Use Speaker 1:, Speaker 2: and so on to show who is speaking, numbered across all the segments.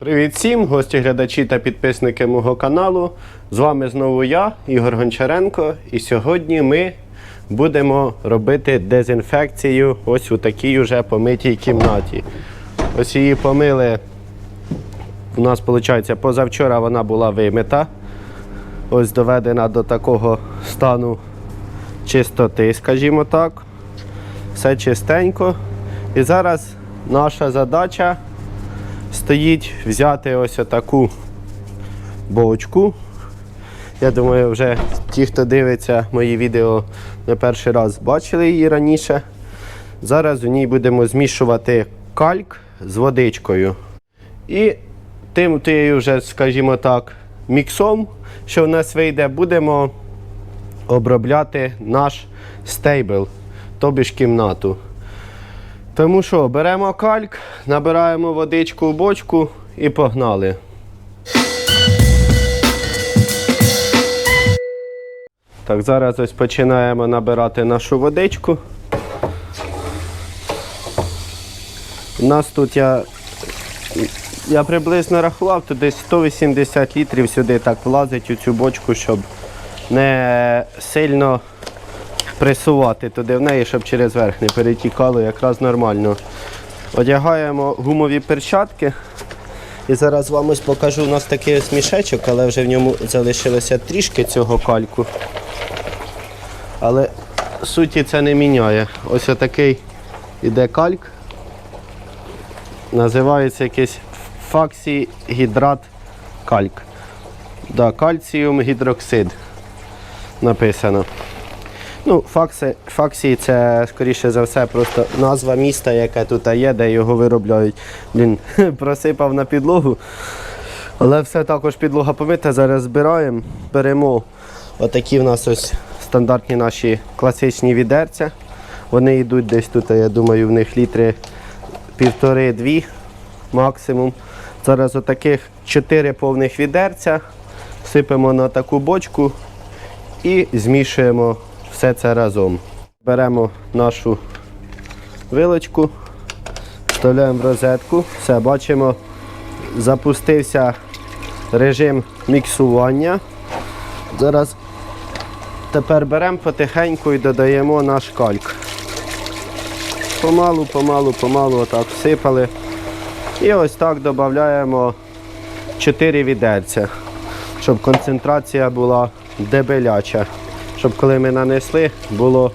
Speaker 1: Привіт всім, гості, глядачі та підписники мого каналу. З вами знову я, Ігор Гончаренко, і сьогодні ми будемо робити дезінфекцію ось у такій уже помитій кімнаті. Ось її помили. У нас, виходить, позавчора вона була вимита. Ось доведена до такого стану чистоти, скажімо так. Все чистенько. І зараз наша задача стоїть взяти ось отаку бочку. Я думаю, вже ті, хто дивиться мої відео не перший раз, бачили її раніше. Зараз у ній будемо змішувати кальк з водичкою. І тим тією вже, скажімо так, міксом, що в нас вийде, будемо обробляти наш стейбл, тобі ж кімнату. Тому що беремо кальк, набираємо водичку в бочку і погнали. Так, зараз ось починаємо набирати нашу водичку. У нас тут я, я приблизно рахував, то десь 180 літрів сюди так влазить у цю бочку, щоб не сильно пресувати туди в неї, щоб через верх не перетікало якраз нормально. Одягаємо гумові перчатки. І зараз вам ось покажу, у нас такий ось мішечок, але вже в ньому залишилося трішки цього кальку. Але суті це не міняє. Ось отакий іде кальк. Називається якийсь факсігідрат кальк. Да, кальціум гідроксид написано. Ну, факси, факсії це, скоріше за все, просто назва міста, яке тут є, де його виробляють. Блін, просипав на підлогу. Але все також підлога помита. Зараз збираємо, беремо отакі в нас ось стандартні наші класичні відерця. Вони йдуть десь тут, я думаю, в них літри півтори-дві максимум. Зараз отаких чотири повних відерця сипемо на таку бочку і змішуємо все це разом. Беремо нашу вилочку, вставляємо в розетку. Все, бачимо, запустився режим міксування. Зараз тепер беремо потихеньку і додаємо наш кальк. Помалу, помалу, помалу отак всипали. І ось так додаємо 4 відерця, щоб концентрація була дебеляча. Щоб коли ми нанесли, було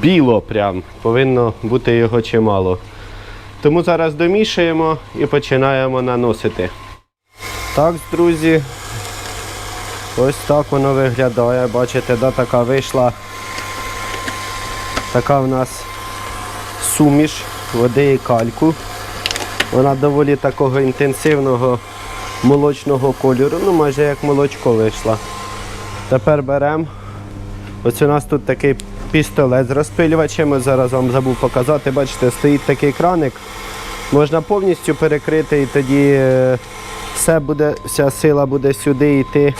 Speaker 1: біло прям, повинно бути його чимало. Тому зараз домішуємо і починаємо наносити. Так, друзі, ось так воно виглядає. Бачите, да, така вийшла. Така в нас суміш води і кальку. Вона доволі такого інтенсивного молочного кольору, ну майже як молочко вийшла. Тепер беремо. Ось у нас тут такий пістолет з розпилювачем. Зараз вам забув показати. Бачите, стоїть такий краник. Можна повністю перекрити і тоді е, все буде, вся сила буде сюди йти.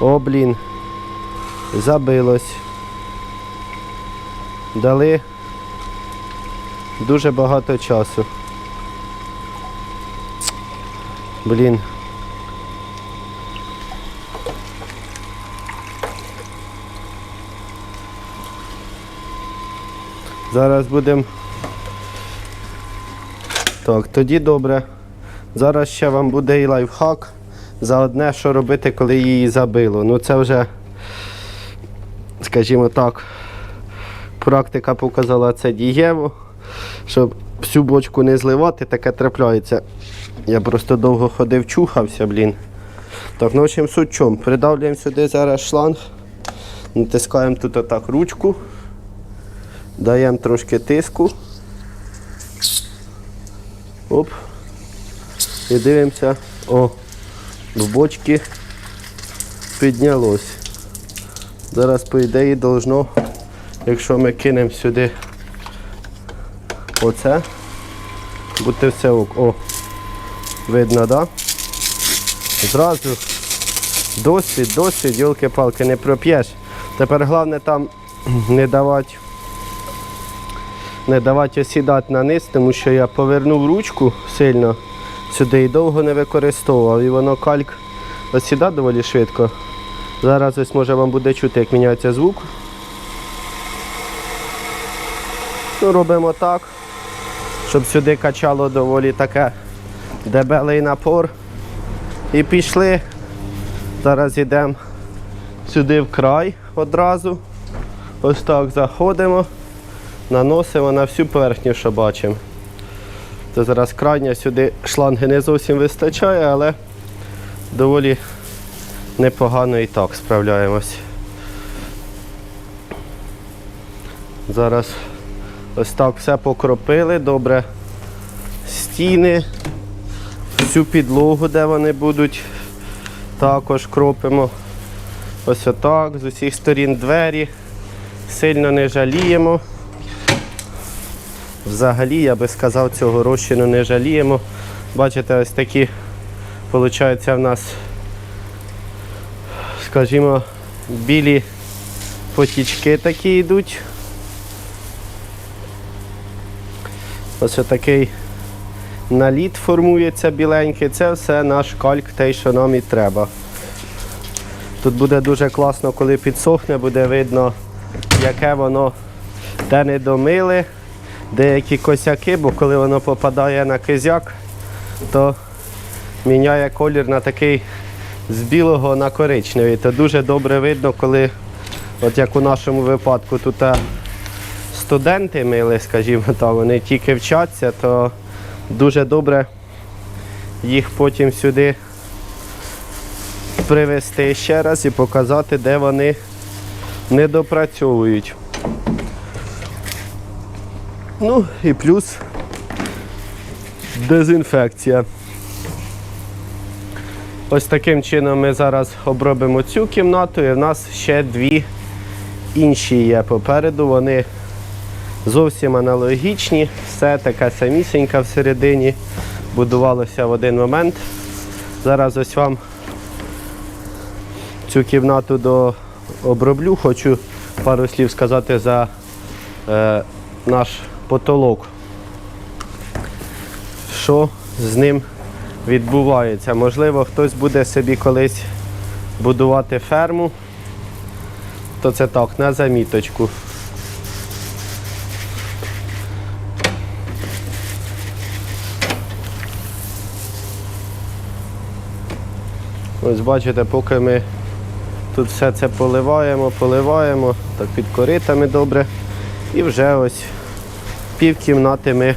Speaker 1: О, блін. Забилось. Дали дуже багато часу. Блін. Зараз будемо. Так, тоді добре. Зараз ще вам буде і лайфхак за одне, що робити, коли її забило. Ну це вже, скажімо так, практика показала це дієво, щоб всю бочку не зливати, таке трапляється. Я просто довго ходив, чухався, блін. Так, ну в суть в чому. Придавлюємо сюди зараз шланг, натискаємо тут отак ручку. Даємо трошки тиску. Оп. І дивимося. О, в бочки піднялось. Зараз, по ідеї, должно, якщо ми кинемо сюди оце, бути все ок. О, видно, так? Да? Зразу досвід, досвід, йолки-палки, не проп'єш. Тепер головне там не давати не давати осідати на низ, тому що я повернув ручку сильно сюди і довго не використовував. І воно кальк осіда доволі швидко. Зараз ось може вам буде чути, як міняється звук. Ну, робимо так, щоб сюди качало доволі таке дебелий напор. І пішли. Зараз йдемо сюди в край одразу. Ось так заходимо, наносимо на всю поверхню, що бачимо. Це зараз крайня сюди шланги не зовсім вистачає, але доволі непогано і так справляємось. Зараз ось так все покропили, добре стіни, всю підлогу, де вони будуть, також кропимо. Ось отак, з усіх сторін двері. Сильно не жаліємо. Взагалі, я би сказав, цього розчину не жаліємо. Бачите, ось такі, виходить, в нас, скажімо, білі потічки такі йдуть. Ось такий наліт формується біленький. Це все наш кальк, той, що нам і треба. Тут буде дуже класно, коли підсохне, буде видно, яке воно де не домили, деякі косяки, бо коли воно попадає на кизяк, то міняє колір на такий з білого на коричневий. То дуже добре видно, коли, от як у нашому випадку, тут студенти мили, скажімо так, вони тільки вчаться, то дуже добре їх потім сюди привезти ще раз і показати, де вони не допрацьовують. Ну і плюс дезінфекція. Ось таким чином ми зараз обробимо цю кімнату і в нас ще дві інші є попереду. Вони зовсім аналогічні, все таке самісінька всередині. Будувалося в один момент. Зараз ось вам цю кімнату до оброблю. Хочу пару слів сказати за е, наш потолок. Що з ним відбувається? Можливо, хтось буде собі колись будувати ферму, то це так, на заміточку. Ось бачите, поки ми тут все це поливаємо, поливаємо, так під коритами добре. І вже ось пів кімнати ми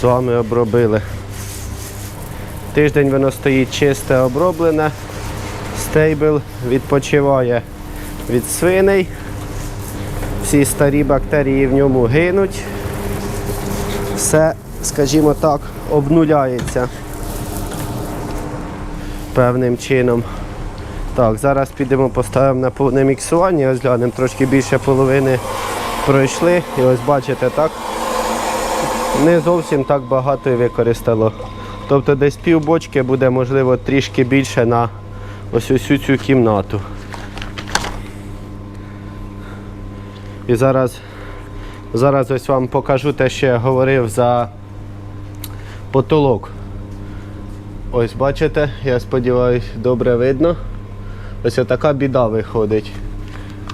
Speaker 1: з вами обробили. Тиждень воно стоїть чисте, оброблене. Стейбл відпочиває від свиней. Всі старі бактерії в ньому гинуть. Все, скажімо так, обнуляється певним чином. Так, зараз підемо поставимо на повне міксування, ось глянемо, трошки більше половини пройшли. І ось бачите, так, не зовсім так багато використало. Тобто десь пів бочки буде, можливо, трішки більше на ось усю цю кімнату. І зараз, зараз ось вам покажу те, що я говорив за потолок. Ось бачите, я сподіваюся, добре видно. Ось така біда виходить.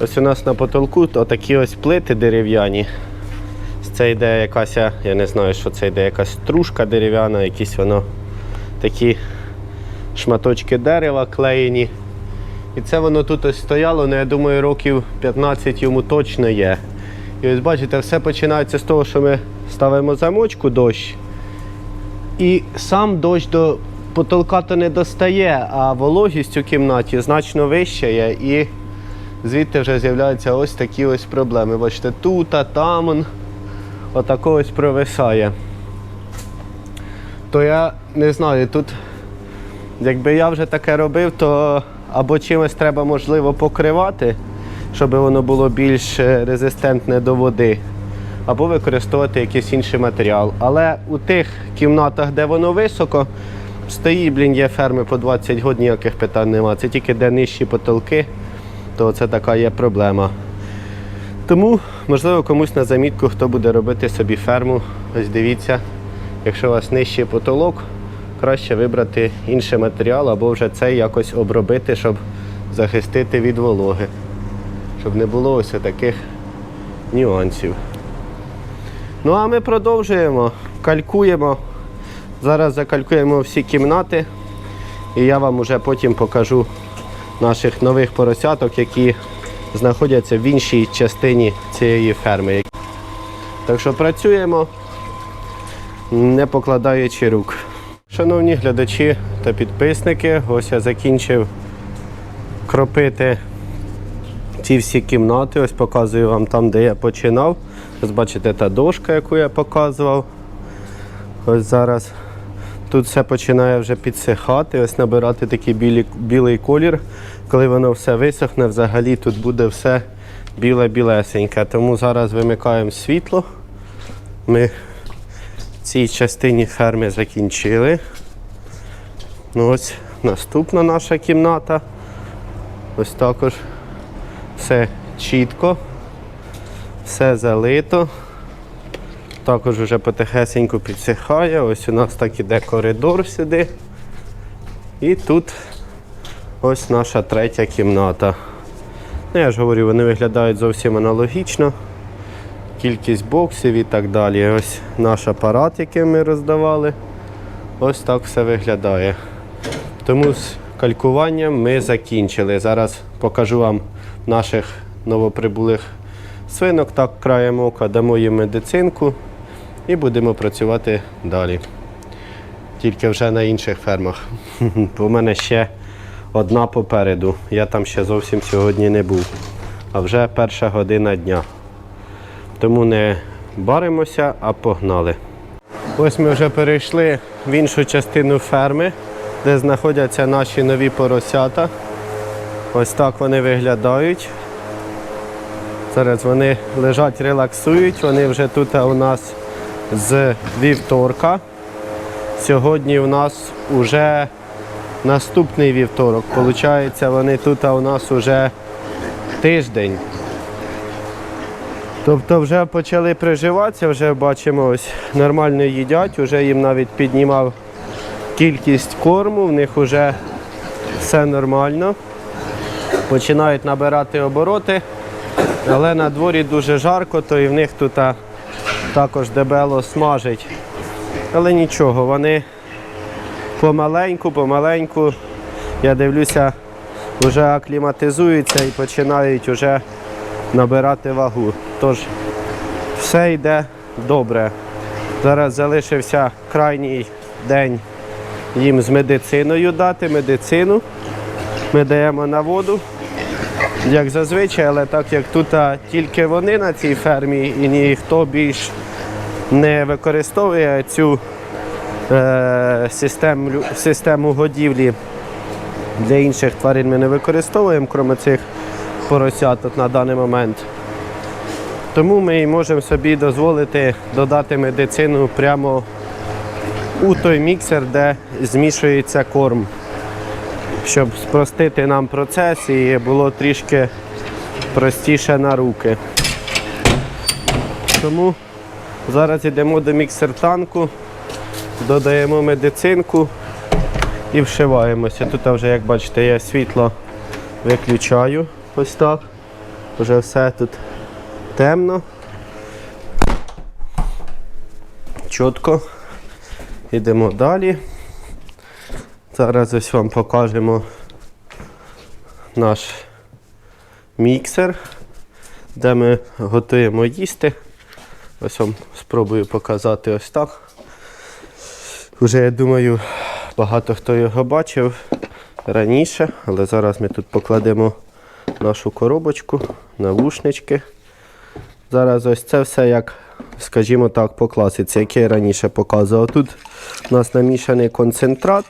Speaker 1: Ось у нас на потолку отакі ось плити дерев'яні. Це йде якась, я не знаю, що це йде, якась стружка дерев'яна, якісь воно такі шматочки дерева клеєні. І це воно тут ось стояло, ну я думаю, років 15 йому точно є. І ось бачите, все починається з того, що ми ставимо замочку дощ. І сам дощ до потолка то не достає, а вологість у кімнаті значно вища є. І звідти вже з'являються ось такі ось проблеми. Бачите, тут, а там отако ось провисає. То я не знаю, тут, якби я вже таке робив, то або чимось треба можливо покривати, щоб воно було більш е, резистентне до води, або використовувати якийсь інший матеріал. Але у тих кімнатах, де воно високо, стоїть, блін, є ферми по 20 год, ніяких питань нема. Це тільки де нижчі потолки, то це така є проблема. Тому, можливо, комусь на замітку, хто буде робити собі ферму, ось дивіться, якщо у вас нижчий потолок, краще вибрати інший матеріал або вже цей якось обробити, щоб захистити від вологи. Щоб не було ось таких нюансів. Ну а ми продовжуємо, калькуємо. Зараз закалькуємо всі кімнати. І я вам уже потім покажу наших нових поросяток, які знаходяться в іншій частині цієї ферми. Так що працюємо, не покладаючи рук. Шановні глядачі та підписники, ось я закінчив кропити ці всі кімнати. Ось показую вам там, де я починав. Ось бачите та дошка, яку я показував. Ось зараз тут все починає вже підсихати, ось набирати такий білі, білий колір. Коли воно все висохне, взагалі тут буде все біле-білесеньке. Тому зараз вимикаємо світло. Ми цій частині ферми закінчили. Ну ось наступна наша кімната. Ось також все чітко, все залито. Також вже потихесеньку підсихає. Ось у нас так іде коридор сюди. І тут ось наша третя кімната. Ну, я ж говорю, вони виглядають зовсім аналогічно. Кількість боксів і так далі. Ось наш апарат, який ми роздавали. Ось так все виглядає. Тому з калькуванням ми закінчили. Зараз покажу вам наших новоприбулих свинок, так краєм ока, дамо їм медицинку і будемо працювати далі. Тільки вже на інших фермах. Бо в мене ще одна попереду. Я там ще зовсім сьогодні не був. А вже перша година дня. Тому не баримося, а погнали. Ось ми вже перейшли в іншу частину ферми, де знаходяться наші нові поросята. Ось так вони виглядають. Зараз вони лежать, релаксують. Вони вже тут у нас з вівторка. Сьогодні у нас вже наступний вівторок. Получається, вони тут у нас вже тиждень. Тобто вже почали приживатися, вже бачимо, ось нормально їдять, вже їм навіть піднімав кількість корму, в них вже все нормально. Починають набирати обороти, але на дворі дуже жарко, то і в них тут також дебело смажить. Але нічого, вони помаленьку, помаленьку, я дивлюся, вже акліматизуються і починають вже набирати вагу. Тож все йде добре. Зараз залишився крайній день їм з медициною дати медицину. Ми даємо на воду, як зазвичай, але так як тут тільки вони на цій фермі і ніхто більш не використовує цю е, систему, систему годівлі для інших тварин ми не використовуємо, крім цих поросяток на даний момент. Тому ми можемо собі дозволити додати медицину прямо у той міксер, де змішується корм, щоб спростити нам процес і було трішки простіше на руки. Тому зараз йдемо до міксер-танку, додаємо медицинку і вшиваємося. Тут вже, як бачите, я світло виключаю ось так. Вже все тут темно. Чітко. Йдемо далі. Зараз ось вам покажемо наш міксер, де ми готуємо їсти. Ось вам спробую показати ось так. Уже я думаю, багато хто його бачив раніше, але зараз ми тут покладемо нашу коробочку, навушнички. Зараз ось це все як, скажімо так, по класиці, яке я раніше показував. Тут у нас намішаний концентрат.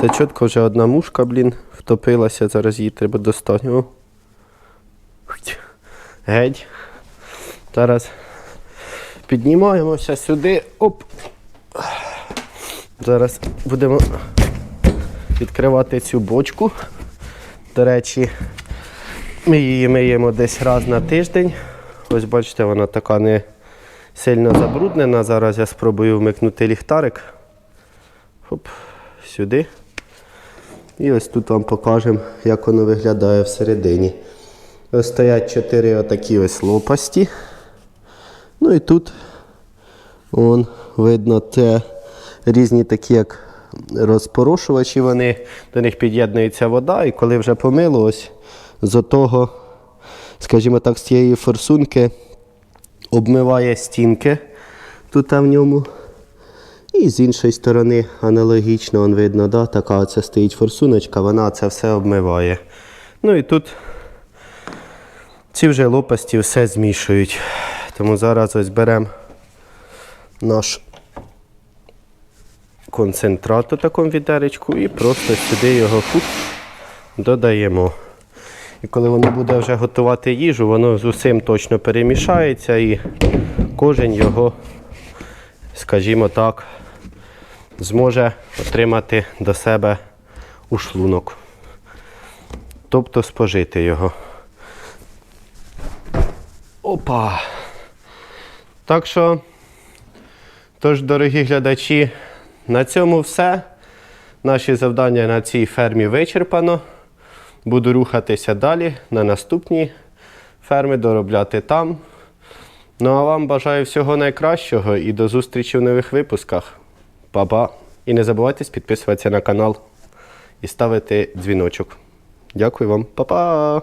Speaker 1: Це чітко вже одна мушка, блін, втопилася, зараз її треба достати. О. Геть. Зараз піднімаємося сюди. Оп. Зараз будемо відкривати цю бочку. До речі, ми її миємо десь раз на тиждень. Ось бачите, вона така не сильно забруднена. Зараз я спробую вмикнути ліхтарик. Хоп, сюди. І ось тут вам покажемо, як воно виглядає всередині. Ось стоять чотири отакі ось лопасті. Ну і тут вон, видно, це різні такі, як розпорошувачі, вони, до них під'єднується вода, і коли вже помило, з отого, скажімо так, з цієї форсунки обмиває стінки тут в ньому. І з іншої сторони аналогічно он видно, да, така оце стоїть форсуночка, вона це все обмиває. Ну і тут ці вже лопасті все змішують. Тому зараз ось беремо наш концентрат у такому відеречку і просто сюди його фук, додаємо. І коли воно буде вже готувати їжу, воно з усім точно перемішається і кожен його, скажімо так, зможе отримати до себе у шлунок. Тобто спожити його. Опа! Так що, тож, дорогі глядачі, на цьому все. Наші завдання на цій фермі вичерпано. Буду рухатися далі на наступні ферми, доробляти там. Ну а вам бажаю всього найкращого і до зустрічі в нових випусках. Па-па! І не забувайте підписуватися на канал і ставити дзвіночок. Дякую вам, Па-па!